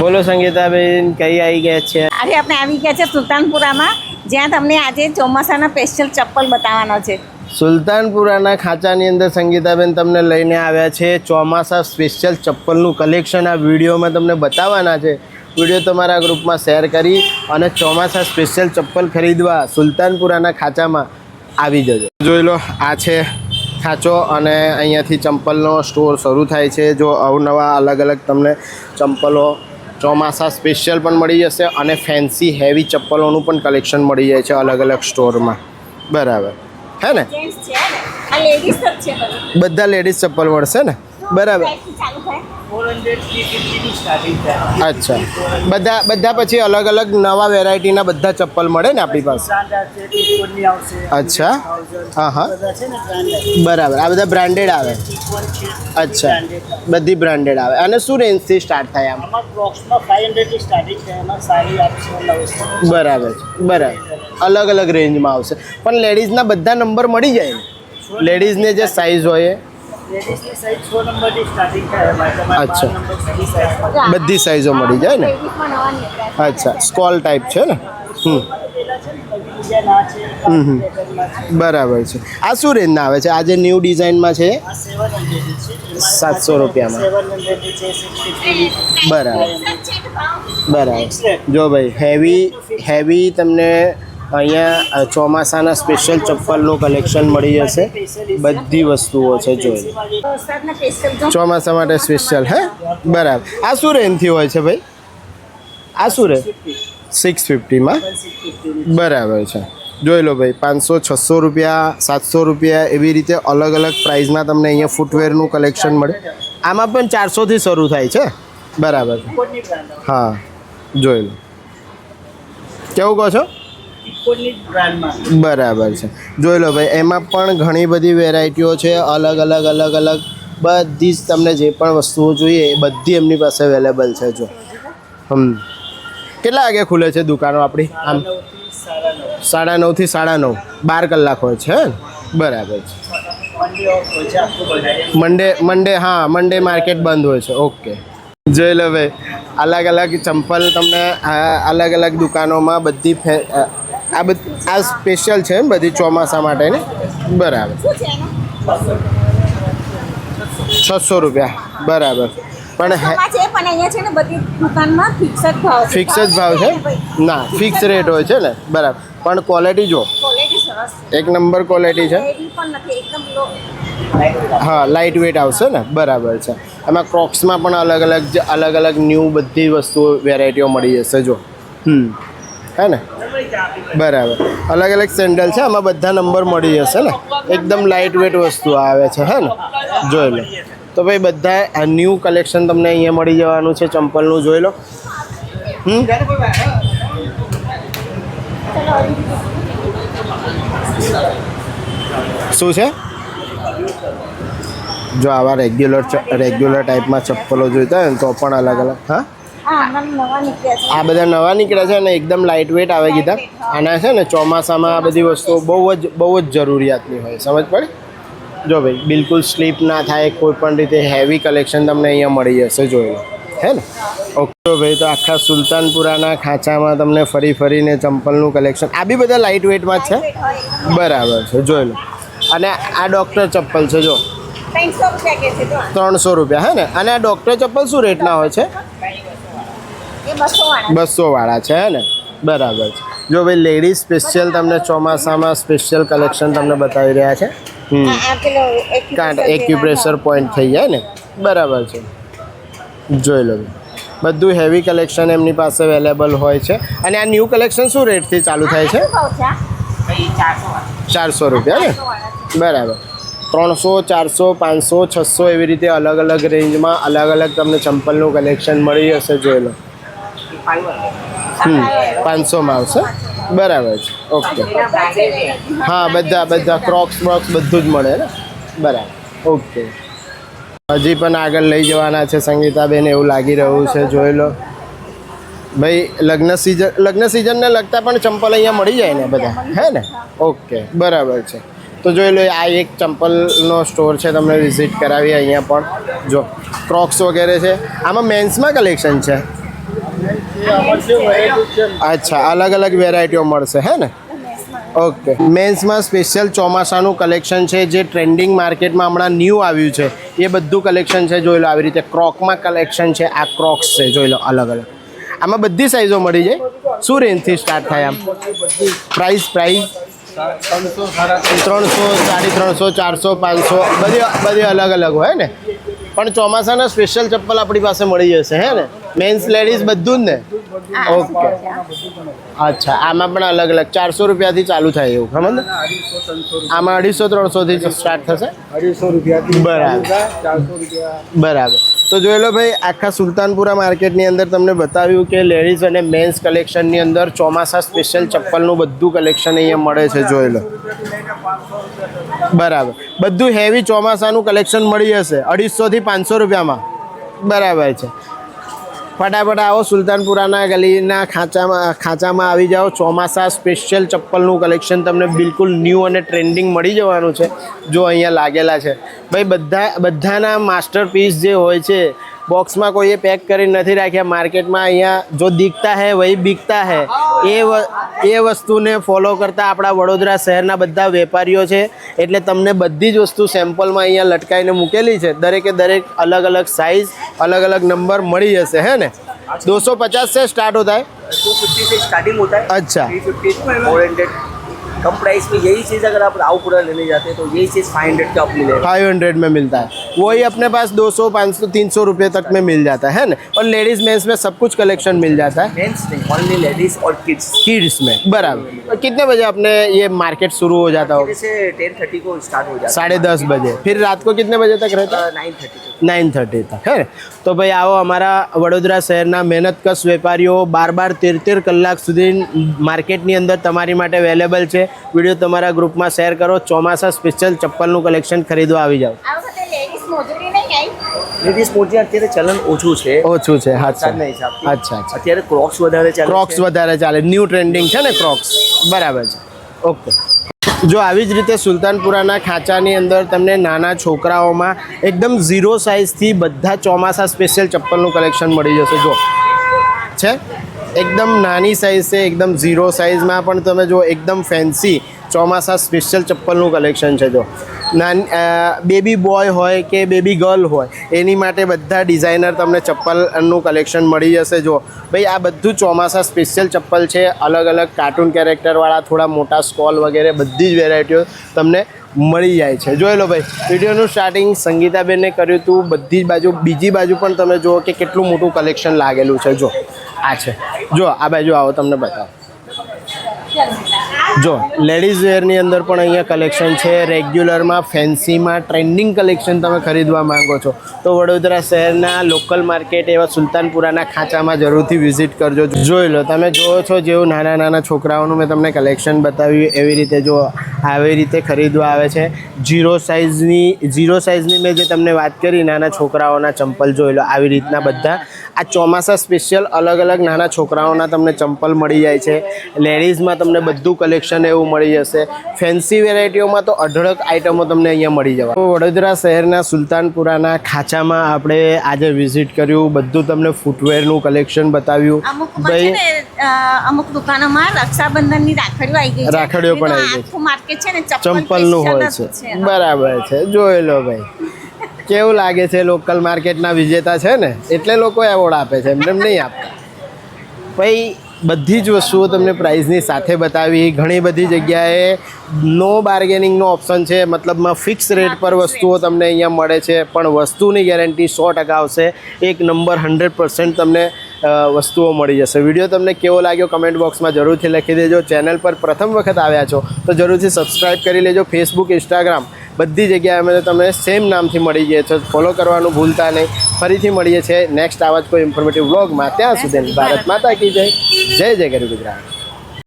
બોલો સંગીતાબેન કઈ આવી ગયા છે? આજે આપણે આવી ગયા છે સુલતાનપુરામાં જ્યાં તમને આજે ચોમાસાના સ્પેશિયલ ચપ્પલ બતાવવાના છે. સુલતાનપુરાના ખાંચાની અંદર સંગીતાબેન તમને લઈને આવ્યા છે. ચોમાસા સ્પેશિયલ ચપ્પલનું કલેક્શન આ વિડીયોમાં તમને બતાવવાના છે. વીડિયો તમારા ગ્રુપમાં શેર કરી અને ચોમાસા સ્પેશિયલ ચપ્પલ ખરીદવા સુલતાનપુરાના ખાંચામાં આવી જજો. જોઈ લો આ છે ખાંચો અને અહીંયાથી ચંપલનો સ્ટોર શરૂ થાય છે. જો અવનવા અલગ અલગ તમને ચંપલો ચોમાસા સ્પેશિયલ પણ મળી જશે અને ફેન્સી હેવી ચપ્પલોનું પણ કલેક્શન મળી જાય છે અલગ અલગ સ્ટોરમાં બરાબર. હે ને? બધા લેડીઝ ચપ્પલ મળશે ને? બરાબર. અચ્છા. બધા બધા પછી અલગ અલગ નવા વેરાયટીના બધા ચપ્પલ મળે ને આપણી પાસે? અચ્છા. હા હા બરાબર. આ બધા બ્રાન્ડેડ આવે. અચ્છા. બધી બ્રાન્ડેડ આવે. અને શું રેન્જથી સ્ટાર્ટ થાય આમ? બરાબર. બરાબર. અલગ અલગ રેન્જમાં આવશે. પણ લેડીઝના બધા નંબર મળી જાય લેડીઝને જે સાઇઝ હોય અચ્છા. બધી સાઈઝો મળી જાય ને. અચ્છા સ્કોલ ટાઈપ છે ને? હમ. બરાબર છે. આ શું રેન્જના આવે છે? આ જે ન્યૂ ડિઝાઇનમાં છે. સાતસો રૂપિયામાં. બરાબર. બરાબર. જો ભાઈ હેવી હેવી તમને અહીંયા ચોમાસાના સ્પેશિયલ ચપ્પલનું કલેક્શન મળી જશે. બધી વસ્તુઓ છે, જોઈ ચોમાસા માટે સ્પેશિયલ હે? બરાબર. આ શું રેન્જથી હોય છે ભાઈ? આ શું રે? સિક્સ ફિફ્ટીમાં બરાબર છે. જોઈ લો ભાઈ, પાંચસો, છસો રૂપિયા, સાતસો રૂપિયા એવી રીતે અલગ અલગ પ્રાઇઝમાં તમને અહીંયા ફૂટવેરનું કલેક્શન મળે. આમાં પણ ચારસોથી શરૂ થાય છે. બરાબર. હા, જોઈ લો. કેવું કહો છો? બરાબર છે. જોઈ લો ભાઈ, એમાં પણ ઘણી બધી વેરાયટીઓ છે, અલગ અલગ અલગ અલગ. બધી જ તમને જે પણ વસ્તુઓ જોઈએ, એ બધી એમની પાસે અવેલેબલ છે, જો. હમ. કેટલા વાગે ખુલે છે દુકાનો આપણી? આમ સાડા નવથી સાડા નવ. બાર કલાક હોય છે? બરાબર છે. મંડે મંડે, હા, મંડે માર્કેટ બંધ હોય છે, ઓકે. જોઈ લો ભાઈ, અલગ અલગ ચંપલ તમને અલગ અલગ દુકાનોમાં બધી આ બધી આ સ્પેશિયલ છે ને બધી ચોમાસા માટેની. બરાબર. શું છે એનું? છસો રૂપિયા. બરાબર. પણ હે આમાં છે પણ અહીંયા છે ને બધી દુકાનમાં ફિક્સ જ ભાવ છે. ના ફિક્સ રેટ હોય છે ને. બરાબર. પણ ક્વોલિટી જો ક્વોલિટી સરસ છે. એક નંબર ક્વોલિટી છે. હેવી પણ નથી એકદમ લો હા લાઇટ વેટ આવશે ને. બરાબર છે. એમાં ક્રોક્સમાં પણ અલગ અલગ જે અલગ અલગ ન્યૂ બધી વસ્તુઓ વેરાયટીઓ મળી જશે જો હમ. હે ને? બરાબર. અલગ અલગ સેન્ડલ છે, આમાં બધા નંબર મળી જશે ને. એકદમ લાઇટ વેટ વસ્તુ આવે છે, હે ને? જોઈ લો. તો ભાઈ બધા ન્યૂ કલેક્શન તમને અહીંયા મળી જવાનું છે, ચંપલનું જોઈ લો. હમ? શું છે? જો આવા રેગ્યુલર રેગ્યુલર ટાઈપમાં ચપ્પલો જોઈતા હોય ને, તો પણ અલગ અલગ. હા? આ બધા નવા નીકળ્યા છે ને એકદમ લાઇટ વેટ આવે કીધા. આના છે ને ચોમાસામાં આ બધી વસ્તુઓ બહુ જ બહુ જ જરૂરિયાતની હોય સમજ પડી? જો ભાઈ બિલકુલ સ્લીપ ના થાય કોઈ પણ રીતે હેવી કલેક્શન તમને અહીંયા મળી જશે જોઈ લો. હે ને? ઓકે ભાઈ તો આખા સુલતાનપુરાના ખાંચામાં તમને ફરી ફરીને ચંપલનું કલેક્શન આ બી બધા લાઇટ વેટમાં છે? બરાબર છે જોઈ લો. અને આ ડૉક્ટર ચપ્પલ છે જો. ત્રણસો રૂપિયા હે ને? અને આ ડૉક્ટર ચપ્પલ શું રેટના હોય છે? બસો વાળા છે. ને? બરાબર છે. જો ભાઈ લેડીઝ સ્પેશિયલ તમને ચોમાસામાં સ્પેશિયલ કલેક્શન તમને બતાવી રહ્યા છે. કાંટ એક્યુપ્રેશર પોઈન્ટ થઈ જાય ને? બરાબર છે. જોઈ લો. બધું હેવી કલેક્શન એમની પાસે અવેલેબલ હોય છે. અને આ ન્યૂ કલેક્શન શું રેટથી ચાલુ થાય છે? ચારસો રૂપિયા ને? બરાબર. ત્રણસો ચારસો પાંચસો છસો એવી રીતે અલગ અલગ રેન્જમાં અલગ અલગ તમને ચંપલનું કલેક્શન મળી જશે જોઈ લો. પાંચસોમાં આવશે? બરાબર છે. ઓકે. હા, બધા બધા ક્રોક્સ બ્રોક્સ બધું જ મળે ને? બરાબર. ઓકે. હજી પણ આગળ લઈ જવાના છે સંગીતાબેન, એવું લાગી રહ્યું છે, જોઈ લો. ભાઈ, લગ્ન સિઝન લગ્ન સિઝનને લગતા પણ ચંપલ અહીંયા મળી જાય ને બધા? હે ને? ઓકે, બરાબર છે. તો જોઈ લો, આ એક ચંપલનો સ્ટોર છે, તમને વિઝિટ કરાવી અહીંયા પણ. જો ક્રોક્સ વગેરે છે. આમાં મેન્સમાં કલેક્શન છે. અચ્છા, અલગ અલગ વેરાયટીઓ મળશે, હે ને? ઓકે મેન્સમાં સ્પેશિયલ ચોમાસાનું કલેક્શન છે, જે ટ્રેન્ડિંગ માર્કેટમાં હમણાં ન્યૂ આવ્યું છે. એ બધું કલેક્શન છે, જોઈ લો, આવી રીતે ક્રોકમાં કલેક્શન છે, આ ક્રોક્સ છે, જોઈ લો, અલગ અલગ. આમાં બધી સાઇઝો મળી જાય. શું રેન્જથી સ્ટાર્ટ થાય આમ? પ્રાઇસ પ્રાઇસ ત્રણસો સાડી ત્રણસો, ચારસો, પાંચસો, બધી બધી અલગ અલગ હોય ને? પણ ચોમાસાના સ્પેશિયલ ચપ્પલ આપણી પાસે મળી જશે, હે ને? મેન્સ લેડીઝ બધું જ ને? ઓકે અચ્છા આમાં પણ અલગ અલગ ચારસો રૂપિયાથી ચાલુ થાય એવું ખબર ને? આમાં અઢીસો ત્રણસોથી સ્ટાર્ટ થશે? અઢીસો રૂપિયાથી બરાબર. બરાબર. તો જોઈ લો ભાઈ આખા સુલતાનપુરા માર્કેટની અંદર તમને બતાવ્યું કે લેડીઝ અને મેન્સ કલેક્શનની અંદર ચોમાસા સ્પેશિયલ ચપ્પલનું બધું કલેક્શન અહીંયા મળે છે જોઈ લો. બરાબર. બધું હેવી ચોમાસાનું કલેક્શન મળી જશે અઢીસોથી પાંચસો રૂપિયામાં. બરાબર છે. ફટાફટ આવો સુલતાનપુરાના ગલીના ખાંચામાં ખાંચામાં આવી જાઓ. ચોમાસા સ્પેશિયલ ચપ્પલનું કલેક્શન તમને બિલકુલ ન્યૂ અને ટ્રેન્ડિંગ મળી જવાનું છે. જો અહીંયા લાગેલા છે. ભાઈ, બધા બધાના માસ્ટરપીસ જે હોય છે બોક્સમાં કોઈએ પેક કરી નથી રાખ્યા માર્કેટમાં અહીંયા જો દીખતા હે વહી બીકતા હે એ વ- એ વસ્તુને ફોલો કરતા આપણા વડોદરા શહેરના બધા વેપારીઓ છે એટલે તમને બધી જ વસ્તુ સેમ્પલમાં અહીંયા લટકાઈને મૂકેલી છે દરેકે દરેક અલગ અલગ સાઇઝ અલગ અલગ નંબર મળી જશે હે ને દોસો પચાસ से स्टार्ट होता है टू फिफ्टी से स्टार्टिंग होता है अच्छा थ्री फिफ्टी फोर हंड्रेड कम प्राइस में यही चीज़ अगर आप राव पूरा लेने जाते हैं तो यही चीज़ फाइव हंड्रेड का आप मिलेगा फाइव हंड्रेड में मिलता है वही अपने पास दो सौ पाँच सौ तीन सौ रुपये तक में मिल जाता है ना और लेडीज मेंस में सब कुछ कलेक्शन मिल जाता है मेंस नहीं ओनली लेडीज और किड्स किड्स में बराबर और कितने बजे अपने ये मार्केट शुरू हो जाता होगा जैसे टेन थर्टी को स्टार्ट हो जाता साढ़े दस बजे फिर रात को कितने बजे तक रहता है है नाइन थर्टी को નાઇન થર્ટી તક હે ને તો ભાઈ આવો અમારા વડોદરા શહેરના મહેનતકશ વેપારીઓ બાર બાર તેર તેર કલાક સુધી માર્કેટની અંદર તમારી માટે અવેલેબલ છે વિડીયો તમારા ગ્રુપમાં શેર કરો ચોમાસા સ્પેશિયલ ચપ્પલનું કલેક્શન ખરીદવા આવી જાઓ આ વખતે લેડીઝ મોજૂરી નહીં આવી લેડીઝ મોજી અત્યારે ચલન ઓછું છે. ઓછું છે અચ્છા અચ્છા અત્યારે ક્રોક્સ વધારે ચાલે ક્રોક્સ વધારે ચાલે. ન્યૂ ટ્રેન્ડિંગ છે ને ક્રોક્સ બરાબર છે. ઓકે જો આવી જ રીતે સુલતાનપુરાના ખાંચાની અંદર તમને નાના છોકરાઓમાં એકદમ ઝીરો સાઇઝથી બધા ચોમાસા સ્પેશિયલ ચપ્પલનું કલેક્શન મળી જશે. જો છે? એકદમ નાની સાઇઝ છે એકદમ ઝીરો સાઇઝમાં પણ તમે જો એકદમ ફેન્સી ચોમાસા સ્પેશિયલ ચપ્પલનું કલેક્શન છે જો. નાન બેબી બોય હોય કે બેબી ગર્લ હોય, એની માટે બધા ડિઝાઇનર તમને ચપ્પલનું કલેક્શન મળી જશે જો. ભાઈ, આ બધું ચોમાસા સ્પેશિયલ ચપ્પલ છે. અલગ અલગ કાર્ટૂન કેરેક્ટરવાળા થોડા મોટા સ્કોલ વગેરે, બધી જ વેરાયટીઓ તમને મળી જાય છે. જોઈ લો ભાઈ, વિડીયોનું સ્ટાર્ટિંગ સંગીતાબેને કર્યું હતું બધી જ બાજુ, બીજી બાજુ પણ તમે જુઓ કે કેટલું મોટું કલેક્શન લાગેલું છે. જો, આ છે. જો, આ બાજુ આવો, તમને બતાવો. જો લેડીઝ વેરની અંદર પણ અહીંયા કલેક્શન છે. રેગ્યુલરમાં ફેન્સીમાં ટ્રેન્ડિંગ કલેક્શન તમે ખરીદવા માંગો છો. તો વડોદરા શહેરના લોકલ માર્કેટ એવા સુલતાનપુરાના ખાંચામાં જરૂરથી વિઝિટ કરજો. જોઈ લો, તમે જુઓ છો જેવું નાના નાના છોકરાઓનું મેં તમને કલેક્શન બતાવ્યું એવી રીતે જો આવી રીતે ખરીદવા આવે છે. ઝીરો સાઇઝની ઝીરો સાઇઝની મેં જે તમને વાત કરી, નાના છોકરાઓના ચંપલ જોઈ લો, આવી રીતના બધા. આ ચોમાસા સ્પેશિયલ અલગ અલગ નાના છોકરાઓના તમને ચંપલ મળી જાય છે. લેડીઝમાં તમને બધું કલેક્શન એવું મળી જશે. ફેન્સી વેરાયટીઓમાં તો અઢળક આઇટમો તમને અહીંયા મળી જવા. વડોદરા શહેરના સુલતાનપુરાના ખાંચામાં આપણે આજે વિઝિટ કર્યું. બધું તમને ફૂટવેરનું કલેક્શન બતાવ્યું. અ, અમુક દુકાનોમાં રક્ષાબંધનની રાખડીઓ આવી ગઈ રાખડીઓ પણ આવી ગઈ છે. માર્કેટ છે ને ચંપલનું હોય છે. બરાબર છે. જોઈ લો ભાઈ. કેવું લાગે છે લોકલ માર્કેટના વિજેતા છે ને? એટલે લોકો એવોર્ડ આપે છે એમને એમ નહીં આપતા. ભાઈ બધી જ વસ્તુઓ તમને પ્રાઇઝની સાથે બતાવી. ઘણી બધી જગ્યાએ નો બાર્ગેનિંગનો ઓપ્શન છે. મતલબમાં ફિક્સ રેટ પર વસ્તુઓ તમને અહીંયા મળે છે. પણ વસ્તુની ગેરંટી સો ટકા આવશે. એક નંબર હંડ્રેડ પર્સન્ટ તમને વસ્તુઓ મળી જશે. વીડિયો તમને કેવો લાગ્યો કમેન્ટ બોક્સમાં જરૂરથી લખી દેજો. ચેનલ પર પ્રથમ વખત આવ્યા છો તો જરૂરથી સબસ્ક્રાઈબ કરી લેજો. ફેસબુક ઇન્સ્ટાગ્રામ બધી જગ્યાએ અમે તમને સેમ નામથી મળી જઈએ છો ફોલો કરવાનું ભૂલતા નહીં. ફરીથી મળીએ છીએ નેક્સ્ટ આવા જ કોઈ ઇન્ફોર્મેટિવ વ્લોગમાં ત્યાં સુધી ભારત માતા કી જય. જય. જય ગરી ગુજરાત.